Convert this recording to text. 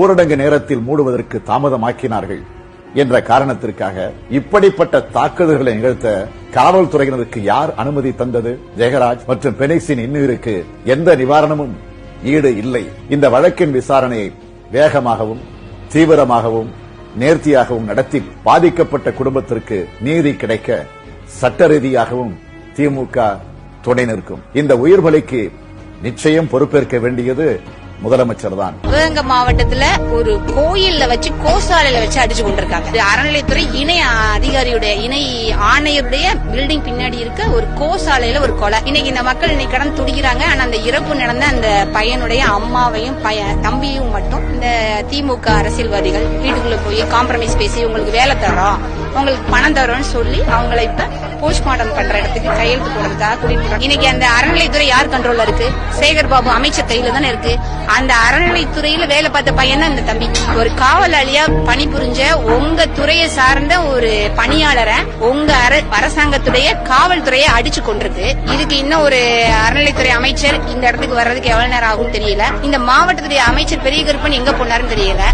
ஊரடங்கு நேரத்தில் மூடுவதற்கு தாமதமாக்கினார்கள் என்ற காரணத்திற்காக இப்படிப்பட்ட தாக்குதல்களை நிகழ்த்த காவல்துறையினருக்கு யார் அனுமதி தந்தது? ஜெயராஜ் மற்றும் பெனிக்ஸின் இன்னுயிருக்கு எந்த நிவாரணமும் ஈடு இல்லை. இந்த வழக்கின் விசாரணையை வேகமாகவும் தீவிரமாகவும் நேர்த்தியாகவும் நடத்தி பாதிக்கப்பட்ட குடும்பத்திற்கு நீதி கிடைக்க சட்ட ரீதியாகவும் திமுக துணை நிற்கும். இந்த உயிர் பலிக்கு நிச்சயம் பொறுப்பேற்க வேண்டியது முதலமைச்சர் தான் சிவகங்கை மாவட்டத்துல ஒரு கோயில்ல வச்சு கோசாலையில வச்சு அடிச்சு கொண்டிருக்காங்க. இது அறநிலைத்துறை இணை அதிகாரியுடைய இணை ஆணையருடைய பில்டிங் பின்னாடி இருக்க ஒரு கோசாலையில ஒரு கொலை. இன்னைக்கு இந்த மக்கள் இன்னைக்கு கடன் துடிக்கிறாங்க. ஆனா அந்த இறப்பு நடந்த அந்த பையனுடைய அம்மாவையும் பையன் தம்பியும் மட்டும் இந்த திமுக அரசியல்வாதிகள் வீட்டுக்குள்ள போய் காம்ப்ரமைஸ் பேசி உங்களுக்கு வேலை தரோம் உங்களுக்கு பணம் தரோம்னு சொல்லி அவங்களை இப்ப போஸ்ட்மார்டம் பண்ற இடத்துக்கு கையெழுத்து போடுறதுக்காக கூட்டிட்டு இன்னைக்கு அந்த அறநிலைத்துறை யார் கண்ட்ரோல்ல இருக்கு? சேகர் பாபு அமைச்சர் கையில தானே இருக்கு? அந்த அறநிலைத்துறையில வேலை பார்த்த பையன் தான் இந்த தம்பி. ஒரு காவலாளியா பணிபுரிஞ்ச உங்க துறையை சார்ந்த ஒரு பணியாளரை உங்க அரசாங்கத்துடைய காவல்துறையை அடிச்சு கொண்டிருக்கு இதுக்கு இன்னும் ஒரு அறநிலைத்துறை அமைச்சர் இந்த இடத்துக்கு வர்றதுக்கு எவ்வளவு நேரம் ஆகும் தெரியல. இந்த மாவட்டத்துடைய அமைச்சர் பெரிய கருப்பன் எங்க போனாருன்னு தெரியல.